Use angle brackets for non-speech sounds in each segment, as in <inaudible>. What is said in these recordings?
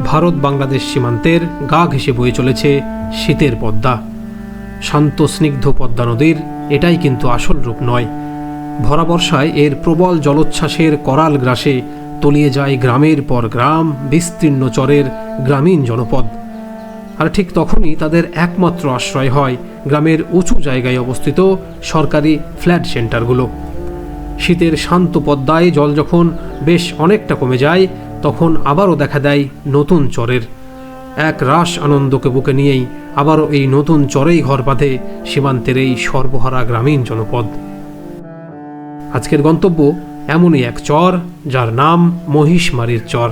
ভারত বাংলাদেশ সীমান্তের গা ঘেঁষে বয়ে চলেছে শীতের পদ্মা। শান্ত স্নিগ্ধ পদ্মা নদীর এটাই কিন্তু আসল রূপ নয়। ভরা বর্ষায় এর প্রবল জলোচ্ছ্বাসের করাল গ্রাসে তলিয়ে যায় গ্রামের পর গ্রাম, বিস্তীর্ণ চরের গ্রামীণ জনপদ। আর ঠিক তখনই তাদের একমাত্র আশ্রয় হয় গ্রামের উঁচু জায়গায় অবস্থিত সরকারি ফ্ল্যাট সেন্টারগুলো। শীতের শান্ত পদ্মায় জল যখন বেশ অনেকটা কমে যায় তখন আবারও দেখা দেয় নতুন চরের। এক রাস আনন্দকে বুকে নিয়েই আবারও এই নতুন চরেই ঘর বাঁধে সীমান্তের এই সর্বহারা গ্রামীণ জনপদ। আজকের গন্তব্য এমনই এক চর, যার নাম মহিষমারির চর।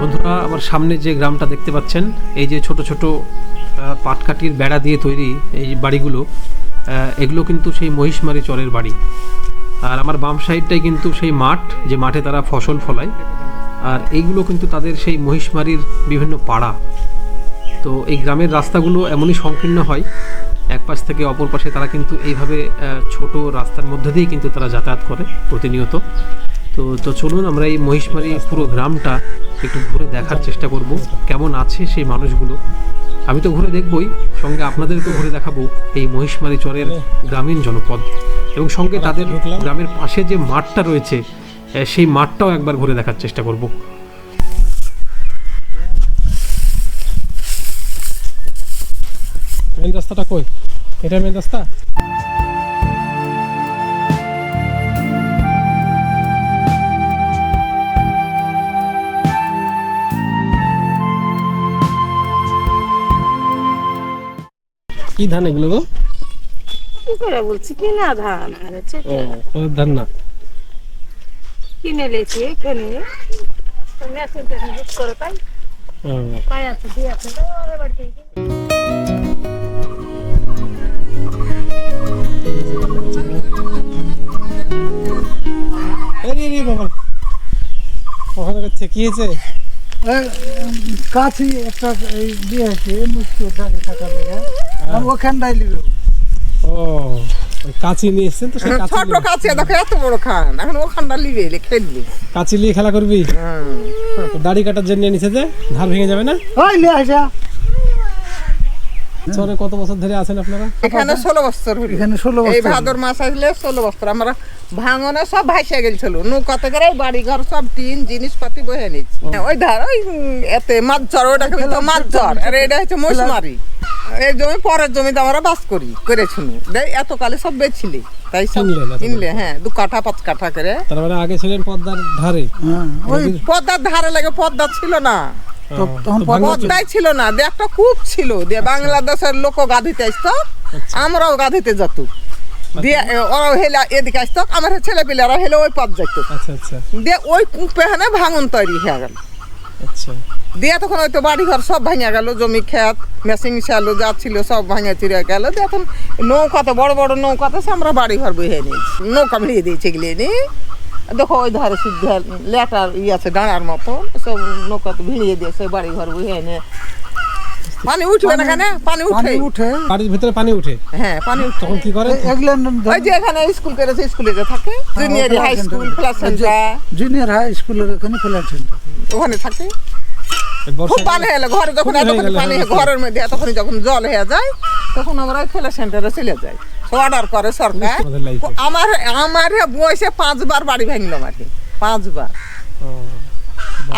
বন্ধুরা, আমার সামনে যে গ্রামটা দেখতে পাচ্ছেন, এই যে ছোট ছোট পাটকাঠির বেড়া দিয়ে তৈরি এই বাড়িগুলো এগুলো কিন্তু সেই মহিষমারি চরের বাড়ি। আর আমার বাম সাইডটাই কিন্তু সেই মাঠ, যে মাঠে তারা ফসল ফলায়। আর এইগুলো কিন্তু তাদের সেই মহিষমারির বিভিন্ন পাড়া। তো এই গ্রামের রাস্তাগুলো এমনই সংকীর্ণ হয়, এক পাশ থেকে অপর পাশে তারা কিন্তু এইভাবে ছোট রাস্তার মধ্যে দিয়েই কিন্তু তারা যাতায়াত করে প্রতিনিয়ত। তো তো চলুন আমরা এই মহিষমারি পুরো গ্রামটা একটু ঘুরে দেখার চেষ্টা করব। কেমন আছে সেই মানুষগুলো? আমি তো ঘুরে দেখবই, সঙ্গে আপনাদেরকে ঘুরে দেখাবো এই মহিষমারি চরের গ্রামীণ জনপদ। এবং সঙ্গে তাদের গ্রামের পাশে যে মাঠটা রয়েছে সেই মাঠটাও একবার ঘুরে দেখার চেষ্টা করব। মেন রাস্তাটা কই? এটা মেন রাস্তা? কি ধান এগুলো গো? কি করে বলছি? কিনা ধান। আর হচ্ছে ও ধান না? কিনে লেছি এখানে। মেশিন টেশিন বুক করে তাই পাই আছে দিয়ে আছে। তো ওদের বাড়ি আরে রে বাবা। ওখানে করছে কি হয়েছে? কাছে একটা এই দিয়েছে মুক্তি ধারে টাকা লেগে ওখানটাই লিখব ও ওই কাঁচি নিয়ে এসছেন তো সেই কাঁচি কাছে দেখো এত বড় খান। এখন ওখানটা লিবে এলে খেলবি। কাঁচি নিয়ে খেলা করবি? দাড়ি কাটার জন্য নিচে যে ধার ভেঙে যাবে না? ওই লে আসা চরে কত বছর ধরে আছেন আপনারা? এখানে ষোলো বছর হলো এখানে ষোলো এই বছর। ভাদর মাস আসলে ষোলো বছর। আমরা ভাঙনে সব ভাইসে গেছিল এই বাড়ি ঘর সব টিন জিনিসপাতি বহে নিচ্ছি ওই ধার ওই এতে মাছ ঝড় ওটাকে বলতো? মাছ ঝড় আর এটা হচ্ছে মৌসুমারি এই জমি পরের জমিতে আমরা বাস করি করেছিল দেখ এত কালে সব বেছিলি। তাই কিনলে হ্যাঁ দু কাঠা পাঁচ কাঠা করে। তার মানে আগে ছিলেন পদ্মার ধারে। হ্যাঁ, ওই পদ্মার ধারে লাগে পদ্মা ছিল না। ভাঙা- ছিল না দিয়ে একটা কূপ ছিল দিয়ে বাংলাদেশের লোক গাধিতে আসতো আমরাও গাধিতে যেত। দিয়ে এ, ওরাও হেলা এদিকে আসতো আমার ছেলে পেলেরা হেলে ওই পথ যেত আচ্ছা আচ্ছা। দিয়ে ওই কূপে হানে ভাঙন তৈরি হয়ে গেল। আচ্ছা। দিয়ে তখন ওই তো বাড়ি ঘর সব ভাঙা গেল জমি খেত মেশিন চালু যা ছিল সব ভাঙা চিরে গেল। দিয়ে এখন নৌকাতে বড় বড় নৌকাতে আমরা বাড়ি ঘর বইয়ে নিয়েছি। নৌকা মিলিয়ে দিয়েছি এগুলি নি দেখো ওই ধারে শুদ্ধ লেটার ই আছে ডাঁড়ার মতো সব নৌকাতে ভিড়িয়ে দিয়েছে বাড়ি ঘর বইয়ে নিয়ে পানি উঠবে না কেন? পানি উঠে। উঠে। বাড়ির ভিতরে পানি উঠে? হ্যাঁ পানি উঠে। তখন কি করে? ওই যে এখানে স্কুল করেছে স্কুলে যে থাকে জুনিয়র ওখানে high school centre junior high স্কুলের ওখানে ফ্ল্যাট ওখানে থাকে। খুব পানি হলে ঘরে যখন এতক্ষণ পানি ঘরের মধ্যে এতক্ষণ যখন জল হয়ে যায় তখন আমরা খেলা সেন্টারে চলে যাই। অর্ডার করে সরকার। আমার আমার বয়সে পাঁচবার বাড়ি ভাঙলো মাঠে পাঁচবার।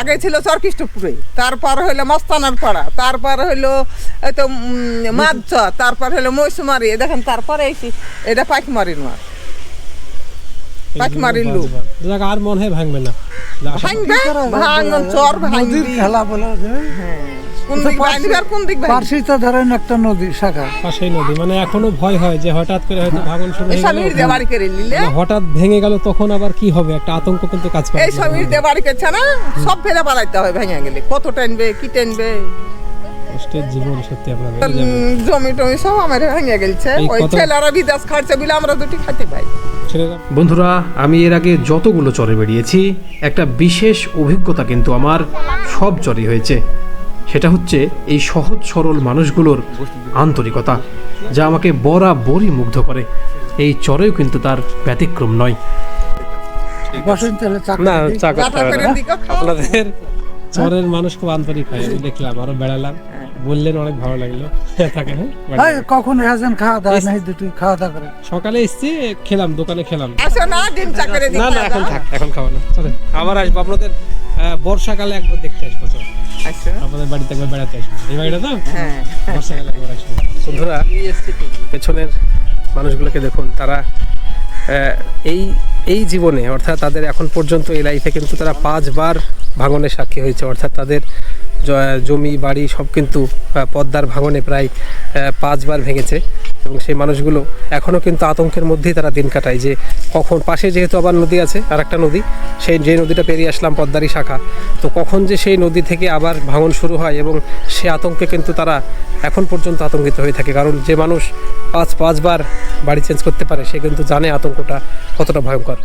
আগে ছিল চরকিষ্টপুরে তারপর হইল মস্তানার পাড়া তারপর হইল এই তো মাছ তারপর হইল মৌসুমারি দেখেন তারপরে এটা পাইকমারি নোয়ার লোক আর মনে হয় ভাঙবে না। ভাঙবে? ভাঙন চর ভাঙবি। খেলা বলা যায় কোন দিক ভাঙবি আর কোন দিক ভাঙবি? পার্শ্বিতা ধরেন একটা নদী শাখা। পাশেই নদী। মানে এখনও ভয় হয় যে হঠাৎ করে হয়তো ভাঙন শুরু হয়ে মানে হঠাৎ ভেঙে গেল তখন আবার কি হবে? একটা আতঙ্ক কিন্তু কাজ করে। এই সমীর না? সব ফেলে পালাইতে হয় ভেঙে গেলে। কত টানবে কি টানবে? কষ্টের জীবন সত্যি আপনাদের জমি টমি সব আমার ভেঙে গেছে ওই ছেলেরা বিদেশ খাচ্ছে বলে আমরা দুটি খাইতে পাই। বন্ধুরা আমি এর আগে যতগুলো চরে বেরিয়েছি একটা বিশেষ অভিজ্ঞতা কিন্তু আমার সব চরে হয়েছে। সেটা হচ্ছে এই সহজ সরল মানুষগুলোর আন্তরিকতা যা আমাকে বরাবরই মুগ্ধ করে। এই চরেও কিন্তু তার ব্যতিক্রম নয়। না। আপনাদের চরের মানুষ খুব আন্তরিক হয় আমি দেখলাম আরও বেড়ালাম। বললেন অনেক ভালো লাগল। থাকে হ্যাঁ? কখন আসেন খাওয়া দাওয়া? নাই দুটো খাওয়া দাওয়া করে। সকালে এসছি খেলাম দোকানে খেলাম। আসো না ডিম চা করে না না এখন থাক এখন খাব না। চলে আবার আসব। আপনাদের বর্ষাকালে একবার দেখতে আসব চল। আসো আপনাদের বাড়িতে একবার বেড়াতে আসব। এই বাড়িটা তো? হ্যাঁ। বর্ষাকালে একবার আসব। বন্ধুরা পেছনের মানুষগুলোকে দেখুন তারা এই এই জীবনে অর্থাৎ তাদের এখন পর্যন্ত এই লাইফে কিন্তু তারা পাঁচবার ভাঙনের সাক্ষী হয়েছে। অর্থাৎ তাদের জমি, বাড়ি সব কিন্তু পদ্মার ভাঙনে প্রায় পাঁচবার ভেঙেছে। এবং সেই মানুষগুলো এখনও কিন্তু আতঙ্কের মধ্যেই তারা দিন কাটায় যে কখন, পাশে যেহেতু আবার নদী আছে আর একটা নদী, সেই, যে নদীটা পেরিয়ে আসলাম পদ্মারি শাখা। তো কখন যে সেই নদী থেকে আবার ভাঙন শুরু হয় এবং সে আতঙ্কে কিন্তু তারা এখন পর্যন্ত আতঙ্কিত হয়ে থাকে। কারণ যে মানুষ পাঁচ, পাঁচবার বাড়ি চেঞ্জ করতে পারে, সে কিন্তু জানে আতঙ্কটা কতটা ভয়ঙ্কর।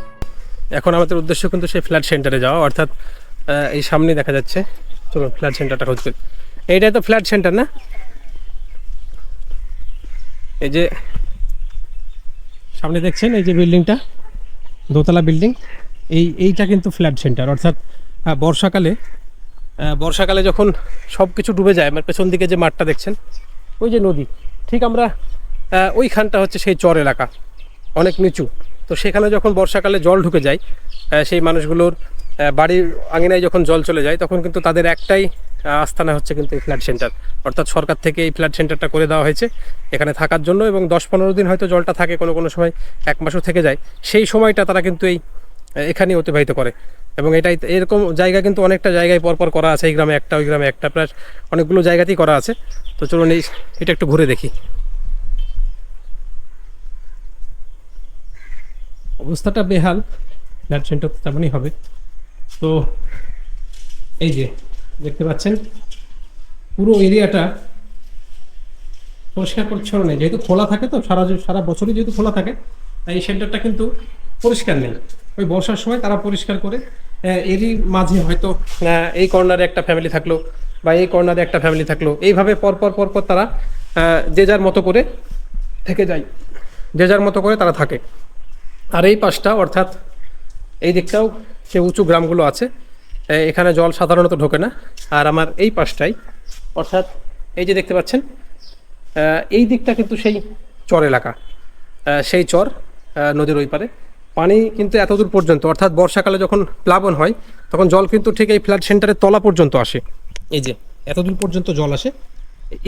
এখন আমাদের উদ্দেশ্য কিন্তু সেই ফ্ল্যাট সেন্টারে যাওয়া, অর্থাৎ এই সামনে দেখা যাচ্ছে। চলো ফ্ল্যাট সেন্টারটা খোঁজ করি এইটাই তো ফ্ল্যাট সেন্টার না? এই যে, সামনে দেখছেন এই যে বিল্ডিংটা? দোতলা বিল্ডিং। এই, এইটা কিন্তু ফ্ল্যাট সেন্টার অর্থাৎ বর্ষাকালে বর্ষাকালে যখন সব কিছু ডুবে যায় আমার পেছন দিকে যে মাঠটা দেখছেন, ওই যে নদী, ঠিক আমরা ওইখানটা হচ্ছে সেই চর এলাকা, অনেক নিচু। তো সেখানে যখন বর্ষাকালে জল ঢুকে যায় সেই মানুষগুলোর বাড়ির আঙিনায় যখন জল চলে যায়, তখন কিন্তু তাদের একটাই আস্থানা হচ্ছে কিন্তু এই ফ্ল্যাট সেন্টার। অর্থাৎ সরকার থেকে এই ফ্ল্যাট সেন্টারটা করে দেওয়া হয়েছে এখানে থাকার জন্য এবং দশ পনেরো দিন হয়তো জলটা থাকে কোনো কোনো সময় এক মাসও থেকে যায়। সেই সময়টা তারা কিন্তু এই এখানেই অতিবাহিত করে। এবং এটাই, এরকম জায়গা কিন্তু অনেকটা জায়গায় পরপর করা আছে, এই গ্রামে একটা, ওই গ্রামে একটা, প্রায় অনেকগুলো জায়গাতেই করা আছে। তো চলুন এই, এটা একটু ঘুরে দেখি। অবস্থাটা বেহাল, ফ্ল্যাট সেন্টার তেমনই হবে। তো এই যে, দেখতে পাচ্ছেন? পুরো এরিয়াটা পরিষ্কার পরিচ্ছন্ন নেই। যেহেতু খোলা থাকে তো, সারা সারা বছরই যেহেতু খোলা থাকে, তাই এই সেন্টারটা কিন্তু পরিষ্কার নেই। ওই বর্ষার সময় তারা পরিষ্কার করে এরই মাঝে হয়তো এই কর্নারে একটা ফ্যামিলি থাকল বা এই কর্নারে একটা ফ্যামিলি থাকল। এইভাবে পরপর পরপর তারা যে যার মতো করে থেকে যায়। যে যার মতো করে তারা থাকে। আর এই পাশটা অর্থাৎ এই দিকটাও সে উঁচু গ্রামগুলো আছে। এখানে জল সাধারণত ঢোকে না। আর আমার এই পাশটাই, অর্থাৎ এই যে দেখতে পাচ্ছেন এই দিকটা কিন্তু সেই চর এলাকা। সেই চর নদীর ওই পারে। পানি কিন্তু এত দূর পর্যন্ত, অর্থাৎ বর্ষাকালে যখন প্লাবন হয়, তখন জল কিন্তু ঠিক এই ফ্ল্যাট সেন্টারের তলা পর্যন্ত আসে। এই যে, এত দূর পর্যন্ত জল আসে।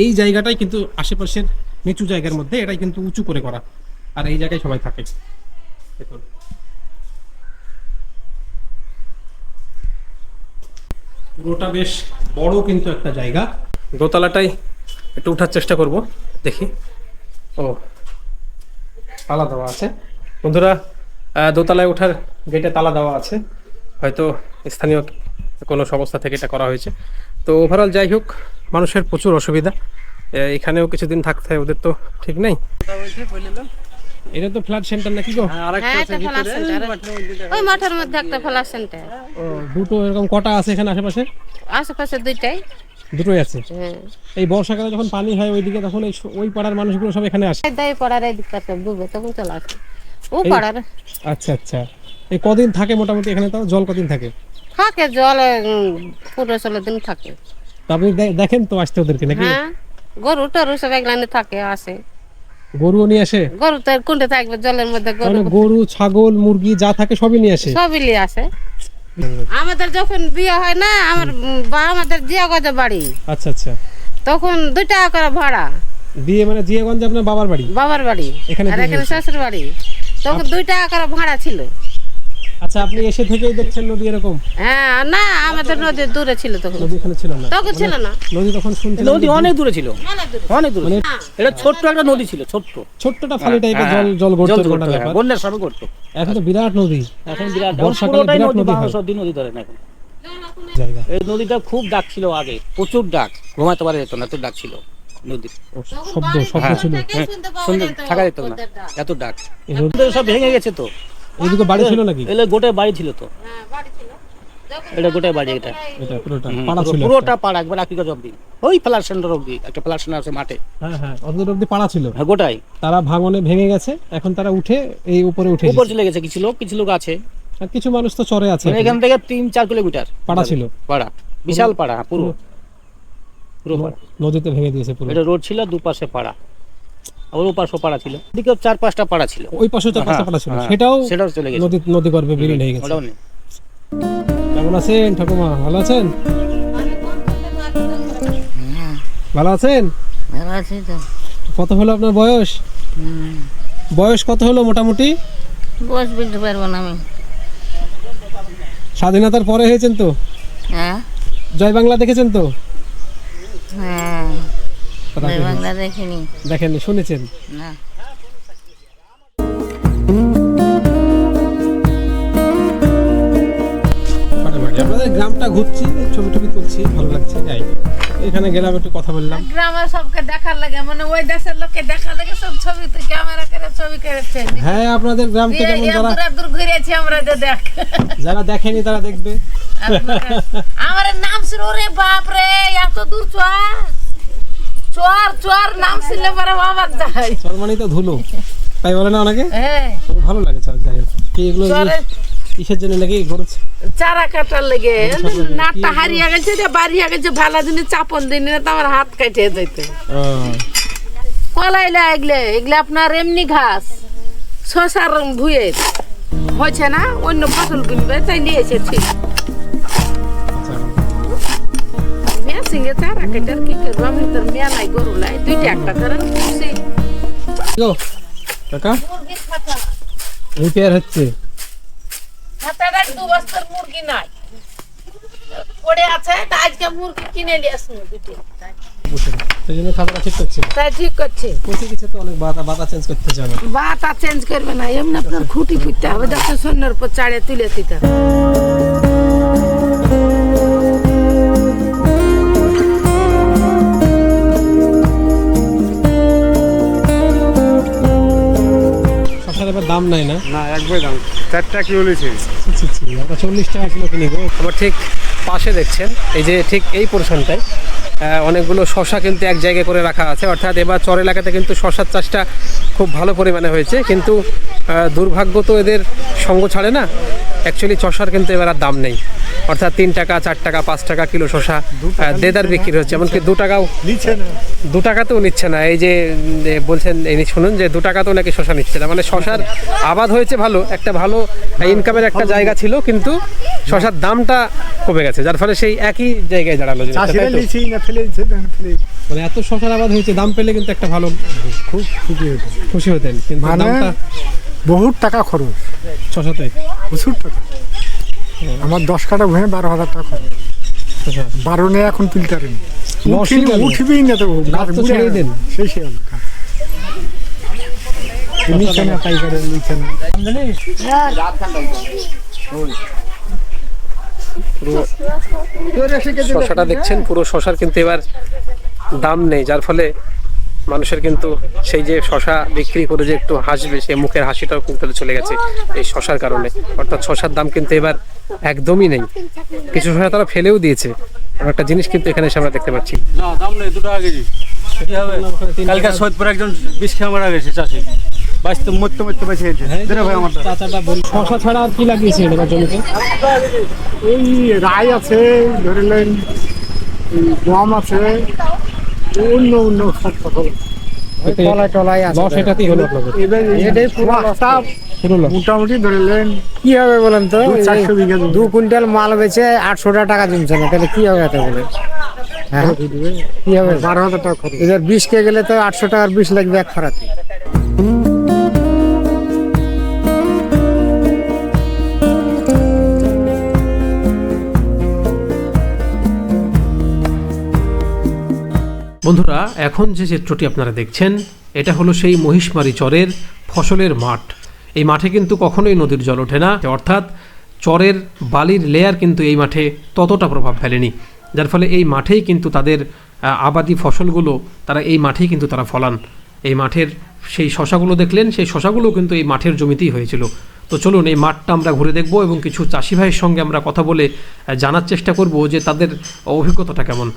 এই জায়গাটাই কিন্তু আশেপাশের নিচু জায়গার মধ্যে এটাই কিন্তু উঁচু করে করা। আর এই জায়গায় সবাই থাকে। পুরোটা বেশ বড় কিন্তু একটা জায়গা। দোতলাটাই একটু উঠার চেষ্টা করব, দেখি। ও, তালা দেওয়া আছে। বন্ধুরা দোতলায় ওঠার গেটে তালা দেওয়া আছে। হয়তো স্থানীয় কোনো সংস্থা থেকে এটা করা হয়েছে। তো ওভারঅল যাই হোক, মানুষের প্রচুর অসুবিধা। এখানেও কিছুদিন থাকতে হয়, ওদের তো ঠিক নেই। এটা তো ফ্ল্যাট সেন্টার নাকি গো? হ্যাঁ সেন্টার ওই মাঠের মধ্যে একটা ফেলার সেন্টার ও, দুটো এরকম কটা আছে এখানে আশেপাশে? আশেপাশে দুইটাই। দুটোই আছে? হ্যাঁ। এই বর্ষাকালে যখন পানি হয় ওইদিকে তখন এই ওই পাড়ার মানুষগুলো সব এখানে আসে? এই পড়ার এই দিকটা ডুবে তখন চলে আসে। ও পাড়ার। আচ্ছা আচ্ছা। এই কদিন থাকে মোটামুটি এখানে তাও? জল কদিন থাকে? থাকে জল পুরো ষোলো দিন থাকে। তা আপনি দেখেন তো আসতে ওদেরকে নাকি? হ্যাঁ গরু টরু সব এগুলানে থাকে আসে। গরুও নিয়ে আসে? গরু তো কোনটা থাকবে জলের মধ্যে গরু মানে গরু ছাগল মুরগি যা থাকে সবই নিয়ে আসে? সবই নিয়ে আসে। আমাদের যখন বিয়ে হয় না আমার বা আমাদের জিয়াগজে বাড়ি। আচ্ছা আচ্ছা। তখন দুই টাকা করে ভাড়া। বিয়ে মানে জিয়াগঞ্জে আপনার বাবার বাড়ি? বাবার বাড়ি। এখানে আর এখানে শ্বশুর বাড়ি। তখন দুই টাকা করে ভাড়া ছিল। আচ্ছা আপনি এসে থেকেই দেখছেন নদী এরকম? হ্যাঁ না আমাদের নদী দূরে ছিল তখন। নদী এখানে ছিল না। তখন ছিল না। নদী তখন নদী অনেক দূরে ছিল। অনেক দূরে মানে এটা ছোট্ট একটা নদী ছিল ছোট্ট। ছোট্টটা ফালি টাইপের হ্যাঁ, জল জল গড়তো হ্যাঁ, ব্যাপার। বন্যার সময় এখন তো বিরাট নদী। এখন বিরাট বর্ষাকালে বিরাট নদী হয়। সর্দি নদী ধরেন এখন। জায়গা। এই নদীটা খুব ডাক ছিল আগে। প্রচুর ডাক। ঘুমাতে পারা যেত না এত ডাক ছিল নদী। ও, শব্দ শব্দ হ্যাঁ। ছিল হ্যাঁ, থাকা যেত না। এত ডাক। সব ভেঙে গেছে তো। এইদিকে বাড়ি ছিল নাকি? এলে গোটে বাড়ি ছিল তো। হ্যাঁ বাড়ি ছিল। এটা গোটাই বাড়ি এটা এটা পুরোটা পাড়া ছিল পুরোটা পাড়া একবার আকি গজ অব্দি ওই সেন্টার অব্দি একটা সেন্টার আছে মাঠে। হ্যাঁ হ্যাঁ অতদূর অব্দি পাড়া ছিল। হ্যাঁ গোটাই। তারা ভাঙনে ভেঙে গেছে এখন তারা উঠে এই উপরে উঠে উপর চলে গেছে কিছু লোক কিছু লোক আছে। আর কিছু মানুষ তো চরে আছে মানে এখান। থেকে তিন চার কিলোমিটার। পাড়া ছিল। পাড়া। বিশাল পাড়া পুরো। পুরো নদীতে ভেঙে দিয়েছে পুরো। এটা রোড ছিল দুপাশে পাড়া। আবার ওপাশে পাড়া ছিল। এদিকে চার পাঁচটা পাড়া ছিল। ওই পাশে চার পাঁচটা হ্যাঁ, পাড়া ছিল। হ্যাঁ, সেটাও সেটাও চলে গেছে। নদী নদী গর্ভে বিলীন হয়ে গেছে। ওটাও নেই। কেমন আছেন ঠাকুমা? ভালো আছেন? ভালো আছেন? ভালো আছি তো। কত হলো আপনার বয়স? বয়স কত হলো মোটামুটি? বস বুঝতে পারব না আমি। স্বাধীনতার পরে হয়েছেন তো? হ্যাঁ। জয় বাংলা দেখেছেন তো? হ্যাঁ। বাংলা দেখিনি। দেখেননি শুনেছেন? না। ফাটাফাটি। গ্রামটা ঘুরছি ছবি টবি তুলছি ভালো লাগছে যাই। এখানে গেলাম একটু কথা বললাম। গ্রামের সবকে দেখার লাগে মানে ওই দেশের লোককে দেখার লাগে সব ছবি তো ক্যামেরা করে ছবি করেছে হ্যাঁ আপনাদের গ্রামকে যেমন যারা দূর ঘুরেছি আমরা যে দেখ। যারা দেখেনি তারা দেখবে। আমার নাম ছিল রে বাপ রে এত দূর চর চর চর নাম ছিল পরে বাবা যাই চরমানি তো ধুলো। তাই বলে না অনেকে? হ্যাঁ ভালো লাগে চর যাই। কি এগুলো কিসের জন্য নাকি গরু চারা কাটার লেগে। নাটটা হারিয়ে গেছে রে বাড়িয়ে গেছে ভালো দিনে চাপন দিনে আমার হাত কেটে যাইতে। কলাইলা এগলে এগুলো আপনার এমনি ঘাস শশার ভুয়ে হয়েছে না? অন্য ফসল কিনবে তাই নিয়েছে এসেছি। সিঙ্গে চারা কেটার কি করব আমি তোর মেয়া নাই গরু লাই দুইটা একটা করে খুশি গো কাকা রিপেয়ার হচ্ছে হাতাটা দু বস্তার মুরগি নাই পড়ে আছে তা আজকে মুরগি কিনে নিয়ে আসুন দুটি সেই জন্য খাবার ঠিক করছে তাই ঠিক করছে পচে গেছে তো অনেক বাতা বাতা চেঞ্জ করতে যাবে বাত আর চেঞ্জ করবে না এমনি আপনার খুঁটি পুঁততে হবে দেখো শূন্যের উপর চাড়ে তুলে দিতে হবে। শশার এবার দাম নাই না? না একবারই দাম। চারটা কি বলেছে আমরা চল্লিশ টাকা কিলো কিনি আবার ঠিক পাশে দেখছেন এই যে ঠিক এই পোর্শনটায় অনেকগুলো শশা কিন্তু এক জায়গায় করে রাখা আছে। অর্থাৎ এবার চর এলাকাতে কিন্তু শশার চাষটা খুব ভালো পরিমাণে হয়েছে। কিন্তু দুর্ভাগ্য তো এদের সঙ্গ ছাড়ে না। অ্যাকচুয়ালি চষার কিন্তু এবার আর দাম নেই। অর্থাৎ তিন টাকা চার টাকা পাঁচ টাকা কিলো শশা দেদার বিক্রি হচ্ছে। এমনকি দু টাকাও নিচ্ছে না। দু টাকাতেও নিচ্ছে না। এই যে বলছেন এই শুনুন যে দু টাকাতেও নাকি শশা নিচ্ছে। না মানে শশার আবাদ হয়েছে ভালো একটা ভালো ইনকামের একটা জায়গা ছিল কিন্তু শশার দামটা কমে গেছে। যার ফলে সেই একই জায়গায় দাঁড়াল। জিনিসটা, চাষিরা তাই তো? লিচি না ফেলে। মানে এত শশার আবাদ হয়েছে দাম পেলে কিন্তু একটা ভালো খুব খুশি হয়েছে। খুশি হতেন কিন্তু মানে দামটা বহুত টাকা খরচ। শশাতে প্রচুর টাকা। আমার দশ কাটা ভুঁয়ে বারো হাজার টাকা খরচ। বারো নিয়ে এখন গেল। উঠবেই না তো। সেই সে নিচ্ছে না পাইকারে। নিচ্ছে না। শশাটা দেখছেন? পুরো শশার কিন্তু এবার দাম নেই যার ফলে মানুষের কিন্তু সেই যে শশা বিক্রি করে যে একটু হাসবে সে মুখের হাসিটাও কিন্তু চলে গেছে এই শশার কারণে। অর্থাৎ শশার দাম কিন্তু এবার একদমই নেই। কিছু শশা তারা ফেলেও দিয়েছে। একটা জিনিস কিন্তু এখানে এসে আমরা দেখতে পাচ্ছি। না দাম নেই দু টাকা কেজি। কি হবে কালকে সৈয়দপুর একজন বিষ খেয়ে মারা গেছে চাষি। বাঁচতে মরতে মরতে বেঁচে গেছে। ভাই আমার চাচাটা বল শশা ছাড়া আর কি লাগিয়েছিলেন এবার জমিতে? এই রায় আছে ধরিলেন এই গম আছে অন্য অন্য সব ফসল তলায় টলায় আছে। লস এটাতেই হলো এবার এটাই পুরো। মোটামুটি ধরিলেন কি হবে বলেন তো? চারশো বিঘা দু কুইন্টাল মাল বেচে আটশো টাকা জমছে না তাহলে কি হবে এত বলে? হ্যাঁ? কি হবে বারো হাজার টাকা খরচ। এদের বিষ কে গেলে তো আটশো টাকার বিষ লাগবে এক খরাতে। বন্ধুরা, এখন যে চিত্রটি আপনারা দেখছেন, এটা হলো সেই মহিষমারি চরের ফসলের মাঠ। এই মাঠে কিন্তু কখনোই নদীর জল ওঠে না। অর্থাৎ চরের বালির লেয়ার কিন্তু এই মাঠে ততটা প্রভাব ফেলেনি। যার ফলে এই মাঠেই কিন্তু তাদের আবাদি ফসলগুলো, তারা এই মাঠেই কিন্তু তারা ফলান। এই মাঠের সেই শশাগুলো দেখলেন, সেই শশাগুলো কিন্তু এই মাঠের জমিতেই হয়েছিল। তো চলুন এই মাঠটা আমরা ঘুরে দেখব এবং কিছু চাষি ভাইয়ের সঙ্গে আমরা কথা বলে জানার চেষ্টা করব যে তাদের অভিজ্ঞতাটা কেমন।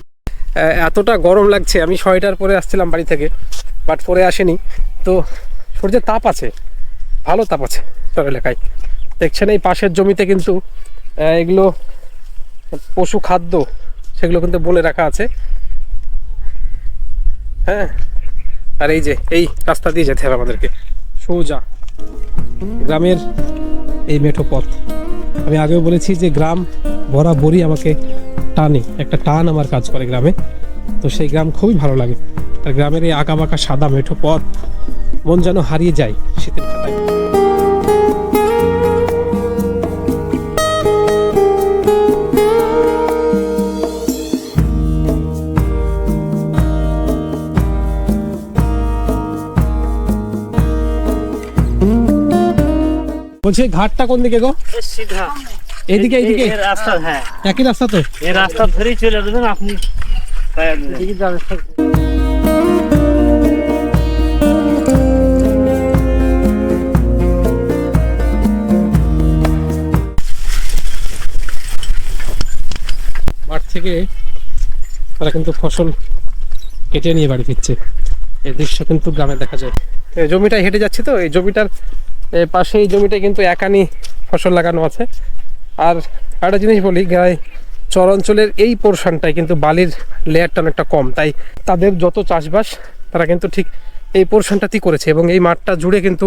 এতটা গরম লাগছে, আমি সোয়েটার পরে আসছিলাম বাড়ি থেকে বাট পরে আসেনি। তো সূর্যের তাপ আছে, ভালো তাপ আছে চর এলাকায়। দেখছেন এই পাশের জমিতে কিন্তু এগুলো পশু খাদ্য, সেগুলো কিন্তু বলে রাখা আছে। হ্যাঁ আর এই যে, এই রাস্তা দিয়ে যেতে হবে আমাদেরকে। সোজা, গ্রামের এই মেঠো পথ। আমি আগেও বলেছি যে গ্রাম বরাবরই আমাকে টানে, একটা টান আমার কাজ করে গ্রামে। তো সেই গ্রাম খুবই ভালো লাগে। আর গ্রামের এই আঁকা বাঁকা সাদা মেঠো পথ, মন যেন হারিয়ে যায় শীতের বলছি ঘাটটা কোন দিকে গো? সিধা। এইদিকে এইদিকে এই রাস্তা হ্যাঁ। একই রাস্তা তো? এই রাস্তা ধরেই চলে যাবেন আপনি মাঠ থেকে তারা কিন্তু ফসল কেটে নিয়ে বাড়ি ফিরছে। এই দৃশ্য কিন্তু গ্রামে দেখা যায়। এই জমিটা হেঁটে যাচ্ছে তো? এই জমিটার পাশে এই জমিটায় কিন্তু একানি ফসল লাগানো আছে। আর একটা জিনিস বলি গায়ে চর অঞ্চলের এই পোর্শনটায় কিন্তু বালির লেয়ারটা অনেকটা কম। তাই তাদের যত চাষবাস, তারা কিন্তু ঠিক এই পোর্শনটাতেই করেছে এবং এই মাঠটা জুড়ে কিন্তু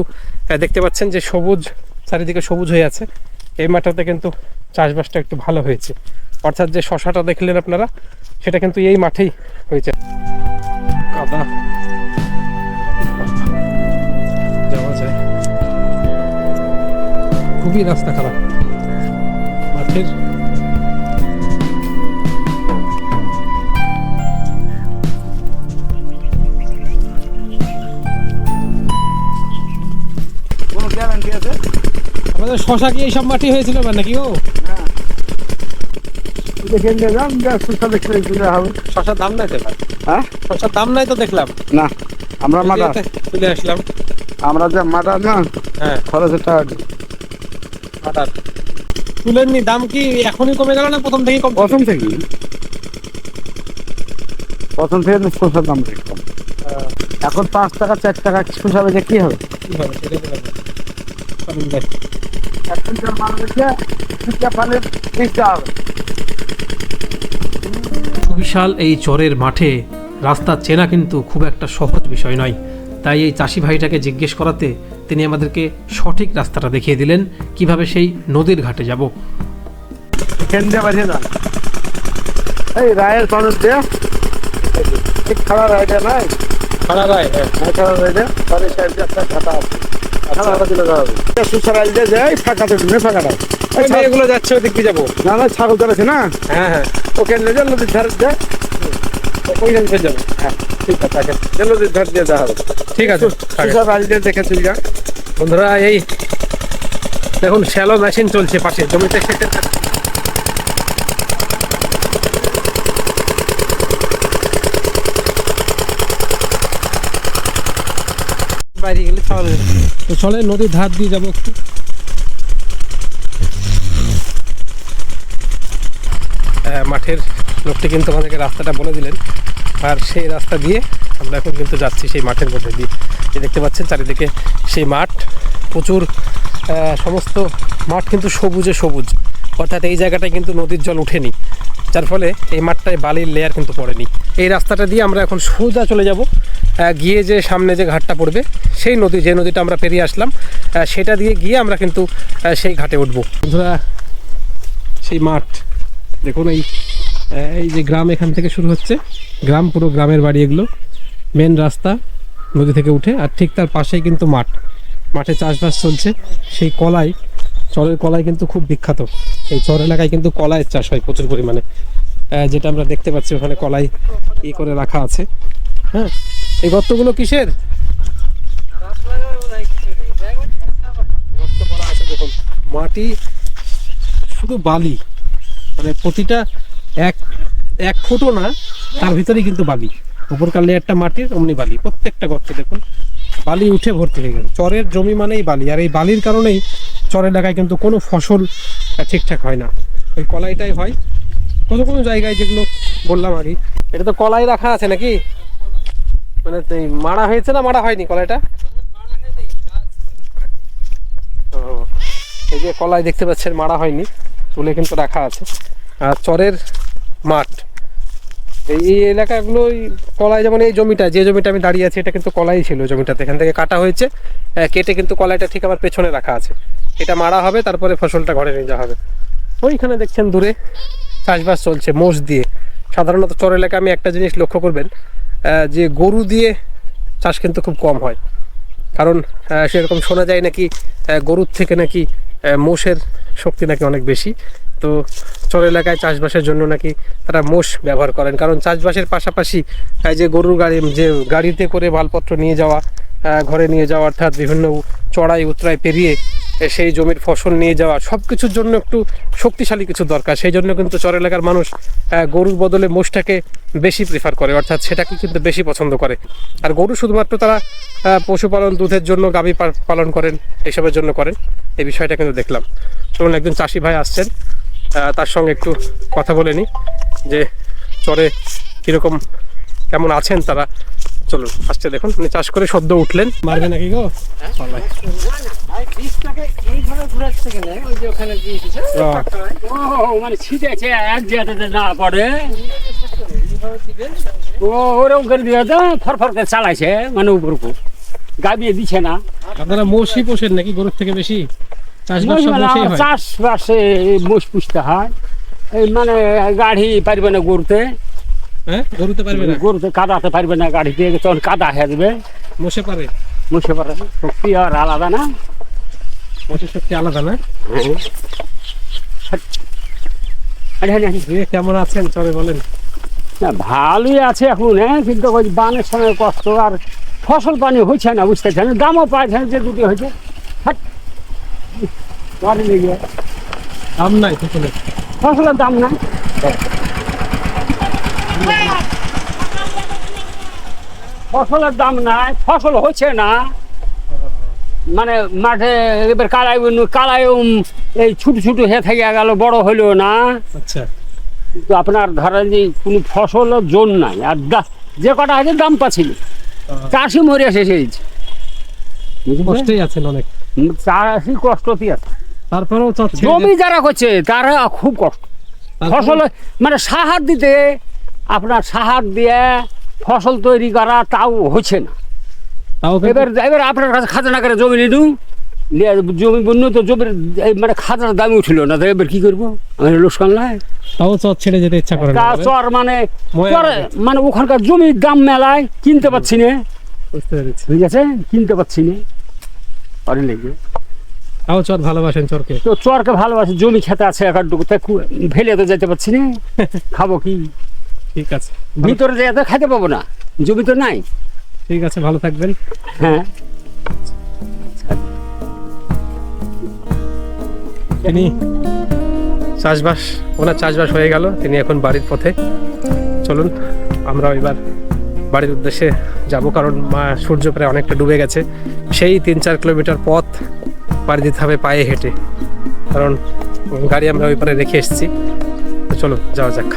দেখতে পাচ্ছেন যে সবুজ, চারিদিকে সবুজ হয়ে আছে। এই মাঠটাতে কিন্তু চাষবাসটা একটু ভালো হয়েছে। অর্থাৎ যে শশাটা দেখলেন আপনারা, সেটা কিন্তু এই মাঠেই হয়েছে। কাদা। খুবই রাস্তা খারাপ আছে? আমাদের শশা কি এইসব মাটি হয়েছিল বা নাকি ও দেখে হবে। শশার দাম নাই তো হ্যাঁ? শশার দাম নাই তো দেখলাম। না আমরা মাটা তুলে আসলাম। আমরা যে মাটা না হ্যাঁ। খরচের টাকা। মাটার তুলেননি দাম কি এখনই কমে গেল না প্রথম থেকেই কম? প্রথম থেকে প্রথম থেকে শসার দাম কম। এখন পাঁচ টাকা চার টাকা শসা বেচে কি হবে? কি মাল সুবিশাল এই চরের মাঠে রাস্তা চেনা কিন্তু খুব একটা সহজ বিষয় নয়। তাই এই চাষি ভাইটাকে জিজ্ঞেস করাতে তিনি আমাদেরকে সঠিক রাস্তাটা দেখিয়ে দিলেন কীভাবে সেই নদীর ঘাটে যাব। এই রায়ের ঠিক খারাপ রায়টা নাই? খাড়া রায় রায়টা তাহলে একটা খাতা আছে। ফাঁকাটা এগুলো যাচ্ছে ওদিক যাব। না না ছাগল না? হ্যাঁ হ্যাঁ। ওকে নদীর ধারে দিয়ে? ওইখান থেকে যাব। হ্যাঁ ঠিক আছে নদীর ধার দিয়ে দেওয়া হবে। ঠিক আছে। দিয়ে দেখে চলে যা বন্ধুরা এই দেখুন শ্যালো মেশিন চলছে পাশে জমিতে খেতে বাইরে গেলে চলে তো চলে নদীর ধার দিয়ে যাব একটু। আহ, মাঠের লোকটি কিন্তু আমাদেরকে রাস্তাটা বলে দিলেন। আর সেই রাস্তা দিয়ে আমরা এখন কিন্তু যাচ্ছি সেই মাঠের মধ্যে দিয়ে। এই দেখতে পাচ্ছেন, চারিদিকে সেই মাঠ। প্রচুর সমস্ত মাঠ কিন্তু সবুজে সবুজ। অর্থাৎ এই জায়গাটায় কিন্তু নদীর জল উঠেনি যার ফলে এই মাঠটায় বালির লেয়ার কিন্তু পড়েনি। এই রাস্তাটা দিয়ে আমরা এখন সোজা চলে যাব গিয়ে যে সামনে যে ঘাটটা পড়বে, সেই নদী, যে নদীটা আমরা পেরিয়ে আসলাম সেটা দিয়ে গিয়ে আমরা কিন্তু সেই ঘাটে উঠবো। বন্ধুরা, সেই মাঠ, দেখুন এই এই যে গ্রাম এখান থেকে শুরু হচ্ছে, গ্রাম পুরো গ্রামের বাড়ি এগুলো। মেন রাস্তা। নদী থেকে উঠে, আর ঠিক তার পাশেই কিন্তু মাঠ। মাঠে চাষবাস চলছে। সেই কলাই, চরের কলাই কিন্তু খুব বিখ্যাত। এই চর এলাকায় কিন্তু কলাইয়ের চাষ হয় প্রচুর পরিমাণে। যেটা আমরা দেখতে পাচ্ছি, ওখানে কলাই ই করে রাখা আছে। হ্যাঁ? এই গর্তগুলো কিসের? মাটি শুধু বালি। মানে প্রতিটা এক এক ফুটও না, তার ভিতরেই কিন্তু বালি। উপরকার লেয়ারটা মাটির, অমনি বালি। প্রত্যেকটা গর্ত দেখুন, বালি উঠে ভর্তি হয়ে গেল চরের জমি মানেই বালি, আর এই বালির কারণেই চর এলাকায় কিন্তু কোনো ফসল ঠিকঠাক হয় না। ওই কলাইটাই হয়। কোনো কোনো জায়গায় যেগুলো বললাম আগে, এটা তো কলাই রাখা আছে নাকি? মানে মারা হয়েছে না মারা হয়নি কলাইটা? এই যে কলাই দেখতে পাচ্ছেন মারা হয়নি, তুলে কিন্তু রাখা আছে। আর চরের মাঠ। এই এই এলাকাগুলো ওই কলাই যেমন এই জমিটা, যে জমিটা আমি দাঁড়িয়ে আছি, এটা কিন্তু কলাই ছিল জমিটাতে। এখান থেকে কাটা হয়েছে কেটে কিন্তু কলাইটা ঠিক আমার পেছনে রাখা আছে। এটা মারা হবে, তারপরে ফসলটা ঘরে নিয়ে যাওয়া হবে। ওইখানে দেখছেন দূরে চাষবাস চলছে মোষ দিয়ে। সাধারণত চর এলাকায় আমি একটা জিনিস লক্ষ্য করবেন যে গরু দিয়ে চাষ কিন্তু খুব কম হয়। কারণ সেরকম শোনা যায় নাকি গরুর থেকে নাকি মোষের শক্তি নাকি অনেক বেশি। তো চর এলাকায় চাষবাসের জন্য নাকি তারা মোষ ব্যবহার করেন। কারণ চাষবাসের পাশাপাশি যে গরুর গাড়ি, যে গাড়িতে করে মালপত্র নিয়ে যাওয়া ঘরে নিয়ে যাওয়া, অর্থাৎ বিভিন্ন চড়াই, উতরাই পেরিয়ে সেই জমির ফসল নিয়ে যাওয়া সব কিছুর জন্য একটু শক্তিশালী কিছু দরকার। সেই জন্য কিন্তু চর এলাকার মানুষ গরুর বদলে মোষটাকে বেশি প্রিফার করে, অর্থাৎ সেটাকে কিন্তু বেশি পছন্দ করে। আর গরু শুধুমাত্র তারা পশুপালন, দুধের জন্য গাভী পালন করেন এইসবের জন্য করেন, এই বিষয়টা কিন্তু দেখলাম। চলুন একজন চাষি ভাই আসছেন তার সঙ্গে একটু কথা বলে নিই যে চরে কীরকম কেমন আছেন তারা। চলুন আসছে দেখুন উনি চাষ করে সদ্য উঠলেন। মারবে নাকি গো? মানে চালাইছে মানে উপর উপর গাবিয়ে দিছে না। আপনারা মোষই পোষেন নাকি গরুর থেকে বেশি? চাষবাস হয়। মোষ পুষতে হয়। এই মানে গাড়ি পারবে না গরুতে। হ্যাঁ? গরুতে পারবে না? গরুতে কাদাতে পারবে না গাড়িতে তখন কাদা হয়ে যাবে। মোষে পারে? মুছে পারে শক্তি আর আলাদা না। মোষের শক্তি আলাদা না। দিয়ে কেমন আছেন? চলে বলেন। না ভালোই আছে এখন হ্যাঁ? কিন্তু ওই বানের সময় কষ্ট আর ফসল পানি হচ্ছে না বুঝতে পারছেন? দামও পাইছে যে দুটি হয়েছে। বাড়ি লেগে দাম নাই ফসলের ফসলের দাম না ফসলের দাম নাই। ফসল হচ্ছে না। মানে মাঠে এবার কালাই কালাই এই ছোট ছোট হয়ে থেকে গেল বড় হইল না আচ্ছা কিন্তু আপনার ধরেন যে কোনো ফসলের জোন নাই। আর যে কটা আছে দাম পাচ্ছিল চাষি মরে শেষ হয়েছে কষ্টেই আছেন অনেক। চাষি কষ্টতে আছে তারপরেও জমি যারা করছে তারা খুব কষ্ট। ফসল মানে সাহার দিতে আপনার সাহার দিয়ে ফসল তৈরি করা তাও হচ্ছে না। এবার এবার আপনার কাছে খাজনা করে জমি নিয়ে জমি বন্য তো জমির মানে খাজনার দামই উঠল না এবার কি করব? আমি লোকসান লাই তাও চর ছেড়ে যেতে ইচ্ছা করে তা চর মানে মানে ওখানকার জমির দাম মেলায় কিনতে পাচ্ছি না। বুঝতে পেরেছি। ঠিক আছে কিনতে পাচ্ছি না। অনেক লেগে তাও চর ভালোবাসেন চরকে। তো চরকে ভালোবাসি জমি খেতে আছে একাডুকু তাই কু- ফেলে তো যেতে পারছি না। <laughs> খাব কি? ঠিক আছে। ভিতরে যেতে তো খাইতে পাবো না জমি তো নাই। ঠিক আছে ভালো থাকবেন। হ্যাঁ। তিনি চাষবাস ওনার চাষবাস হয়ে গেল তিনি এখন বাড়ির পথে। চলুন আমরা এবার বাড়ির উদ্দেশ্যে যাব, কারণ মা সূর্য প্রায় অনেকটা ডুবে গেছে। সেই তিন চার কিলোমিটার পথ পাড়ি দিতে হবে পায়ে হেঁটে। কারণ গাড়ি আমরা ওই পারে রেখে এসেছি। চলো যাওয়া যাক।